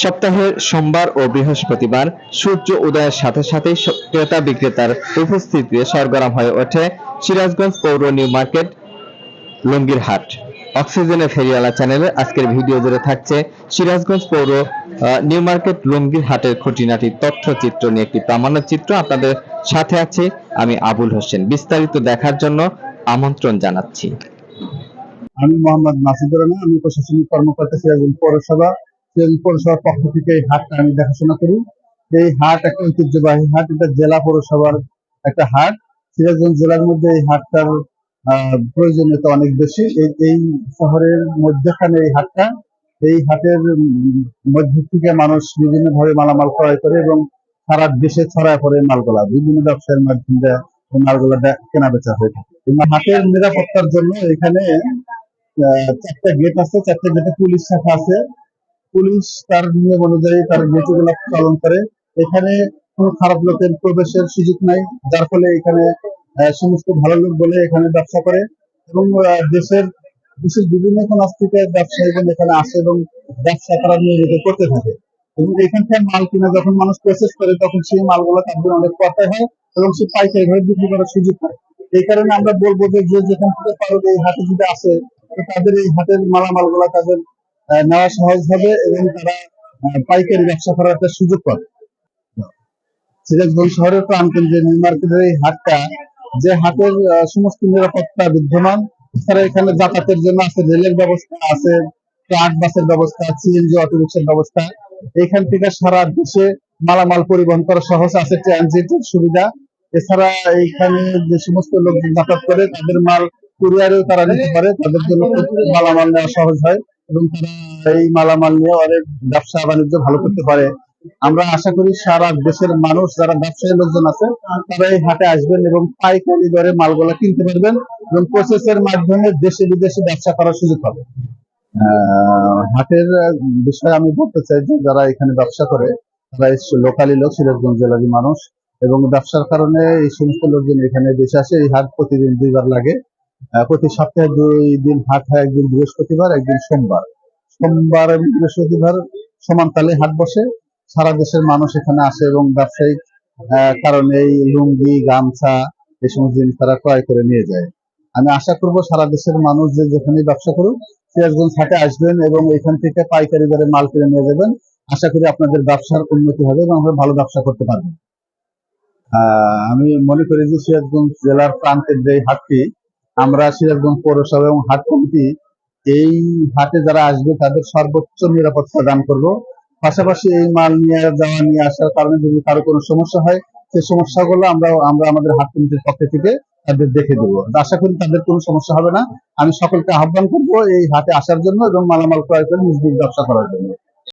সপ্তাহের সোমবার ও বৃহস্পতিবার সূর্য উদয়ের সাথে সাথে ক্রেতা বিক্রেতার উপস্থিতিতে সরগরম হয়ে ওঠে সিরাজগঞ্জ পৌর নিউ মার্কেট লুঙ্গির হাট অক্সিজেনের ফেরিওয়ালা চ্যানেলে আজকের ভিডিও জুড়ে থাকছে সিরাজগঞ্জ পৌর নিউ মার্কেট লুঙ্গির হাটের খুঁটিনাটি তথ্যচিত্র নিয়ে একটি প্রামাণ্য চিত্র আপনাদের সাথে আছি। আমি আবুল হোসেন। বিস্তারিত দেখার জন্য আমন্ত্রণ জানাচ্ছি। আমি মোহাম্মদ মাসুদুর রহমান, আমি প্রশাসনিক কর্মকর্তা সিরাজগঞ্জ পৌরসভা। পৌরসভার পক্ষ থেকে এই হাটটা আমি দেখাশোনা করি। এই হাট একটা ঐতিহ্যবাহী হাট, এটা জেলা পৌরসভার একটা হাট। সিরাজগঞ্জ জেলার মধ্যে এই হাটটার প্রয়োজনীয়তা অনেক বেশি। এই এই শহরের মধ্যখানে এই হাটটা, এই হাটের মধ্য থেকে মানুষ বিভিন্ন ভাবে মালামাল ক্রয় করে এবং সারা দেশে ছড়ায় পড়ে মালগুলা। বিভিন্ন ব্যবসায়ের মাধ্যমে মালগুলা কেনা বেচা হয়ে থাকে। হাটের নিরাপত্তার জন্য এখানে চারটা গেট আছে, চারটা গেটে পুলিশ শাখা আছে। পুলিশ তার নিয়ম অনুযায়ী তার নীতিগুলো পালন করে। এখানে কোনো খারাপ লোকের প্রবেশের সুযোগ নাই, যার ফলে এখানে সমস্ত ভালো লোক বলে এখানে ব্যবসা করে এবং দেশের দেশের বিভিন্ন কোন থেকে ব্যবসায়ীগণ এখানে আসে এবং ব্যবসা তারা নিয়মিত করতে থাকে। এবং এখান থেকে মাল কিনে যখন মানুষ প্রসেস করে, তখন সেই মালগুলো তাদের অনেক পড়তে হয় এবং সে পাইকারি ভাবে বিক্রি করার সুযোগ হয় এই কারণে আমরা বলব যে যেখান থেকে পারো এই হাতে যদি আসে তাদের এই হাটের মালামালগুলা তাদের নেওয়া সহজ হবে এবং তারা পাইকারি ব্যবসা করার একটা সুযোগ পাবে। সিরাজগঞ্জ শহরের প্রাণকেন্দ্রে নিউ মার্কেটের এই হাটটা, যে হাটের সমস্ত নিরাপত্তা বিদ্যমান এছাড়া এখানে যাতায়াতের জন্য আছে, রেলের ব্যবস্থা আছে, ট্রাক বাসের ব্যবস্থা, সিএনজি অটোরিক্সার ব্যবস্থা। এখান থেকে সারা দেশে মালামাল পরিবহন করা সহজ আছে, ট্রানজিটের সুবিধা। এছাড়া এইখানে যে সমস্ত লোক যাতায়াত করে, তাদের মাল কুরিয়ারেও তারা নিতে পারে, তাদের জন্য মালামাল নেওয়া সহজ হয়। এবং তারা এই মালামাল নিয়ে অনেক ব্যবসা বাণিজ্য ভালো করতে পারে। আমরা আশা করি সারা দেশের মানুষ, যারা ব্যবসায়ী লোকজন আছে, তারা এই হাটে আসবেন এবং পাইকারি দরে মালগুলা কিনতে পারবেন এবং প্রসেসের মাধ্যমে দেশে বিদেশে ব্যবসা করার সুযোগ পাবে। হাটের বিষয়ে আমি বলতে চাই যে, যারা এখানে ব্যবসা করে, তারা লোকালি লোক, সিরাজগঞ্জ জেলারই মানুষ এবং ব্যবসার কারণে এই সমস্ত লোকজন এখানে দেশে আসে। এই হাট প্রতিদিন দুইবার লাগে। প্রতি সপ্তাহে দুই দিন হাট হয়, একদিন বৃহস্পতিবার, একদিন সোমবার। সোমবার বৃহস্পতিবার সমানতালে হাট বসে। সারা দেশের মানুষ এখানে আসে এবং ব্যবসায়িক কারণে এই লুঙ্গি, গামছা, এই সমস্ত জিনিস তারা ক্রয় করে নিয়ে যায়। আমি আশা করব সারা দেশের মানুষ যে যেখানে ব্যবসা করুক সিরাজগঞ্জ হাটে আসবেন এবং এখান থেকে পাইকারি দরে মাল কিনে নিয়ে যাবেন। আশা করি আপনাদের ব্যবসার উন্নতি হবে এবং আমরা ভালো ব্যবসা করতে পারবেন আমি মনে করি যে সিরাজগঞ্জ জেলার প্রান্তের যে হাটটি আমরা সিরাজগঞ্জ পৌরসভা এবং হাট কমিটি এই হাটে যারা আসবে তাদের সর্বোচ্চ নিরাপত্তা দান করব। পাশাপাশি এই মাল নিয়ে যাওয়া, নিয়ে আসার কারণে যদি কারও কোনো সমস্যা হয় সেই সমস্যাগুলো আমরা আমরা আমাদের হাট কমিটির পক্ষ থেকে তাদের দেখে দেবো। আশা করি তাদের কোনো সমস্যা হবে না। আমি সকলকে আহ্বান করব এই হাটে আসার জন্য এবং মালামাল ক্রয় করে নিজ ব্যবসা করার জন্য।